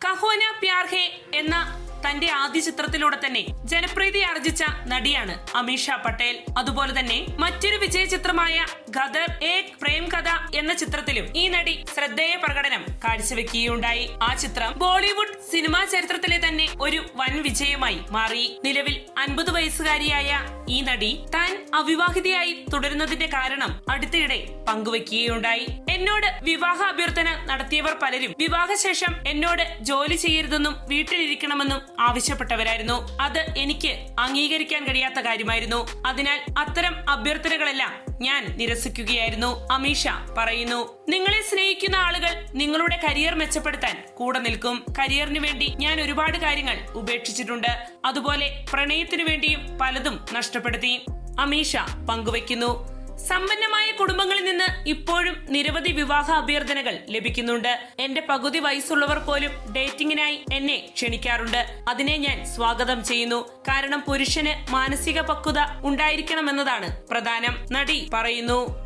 കഹോന പ്യാർ ഹേ എന്ന തന്റെ ആദ്യ ചിത്രത്തിലൂടെ തന്നെ ജനപ്രീതി ആർജിച്ച നടിയാണ് അമീഷ പട്ടേൽ. അതുപോലെ തന്നെ മറ്റൊരു വിജയ ചിത്രമായ ഖദർ ഏക് പ്രേം കഥ എന്ന ചിത്രത്തിലും ഈ നടി ശ്രദ്ധേയ പ്രകടനം കാഴ്ചവെക്കുകയുണ്ടായി. ആ ചിത്രം ബോളിവുഡ് സിനിമാ ചരിത്രത്തിലെ തന്നെ ഒരു വൻ വിജയമായി മാറി. നിലവിൽ അൻപത് വയസ്സുകാരിയായ ഈ നടി താൻ അവിവാഹിതയായി തുടരുന്നതിന്റെ കാരണം അടുത്തിടെ പങ്കുവെക്കുകയുണ്ടായി. എന്നോട് വിവാഹ അഭ്യർത്ഥന നടത്തിയവർ പലരും വിവാഹശേഷം എന്നോട് ജോലി ചെയ്യരുതെന്നും വീട്ടിലിരിക്കണമെന്നും ആവശ്യപ്പെട്ടവരായിരുന്നു. അത് എനിക്ക് അംഗീകരിക്കാൻ കഴിയാത്ത കാര്യമായിരുന്നു. അതിനാൽ അത്തരം അഭ്യർത്ഥനകളെല്ലാം ഞാൻ നിരസിക്കുകയായിരുന്നു അമീഷ പറയുന്നു. നിങ്ങളെ സ്നേഹിക്കുന്ന ആളുകൾ നിങ്ങളുടെ കരിയർ മെച്ചപ്പെടുത്താൻ കൂടെ നിൽക്കും. കരിയറിന് വേണ്ടി ഞാൻ ഒരുപാട് കാര്യങ്ങൾ ഉപേക്ഷിച്ചിട്ടുണ്ട്. അതുപോലെ പ്രണയത്തിനു വേണ്ടിയും പലതും നഷ്ടപ്പെടുത്തി. അമീഷ പങ്കുവയ്ക്കുന്നു. സമ്പന്നമായ നിന്ന് ഇപ്പോഴും നിരവധി വിവാഹ അഭ്യർത്ഥനകൾ ലഭിക്കുന്നുണ്ട്. എന്റെ പകുതി വയസ്സുള്ളവർ പോലും ഡേറ്റിംഗിനായി എന്നെ ക്ഷണിക്കാറുണ്ട്. അതിനെ ഞാൻ സ്വാഗതം ചെയ്യുന്നു. കാരണം പുരുഷന് മാനസിക പക്വത ഉണ്ടായിരിക്കണമെന്നതാണ് പ്രധാനം നടി പറയുന്നു.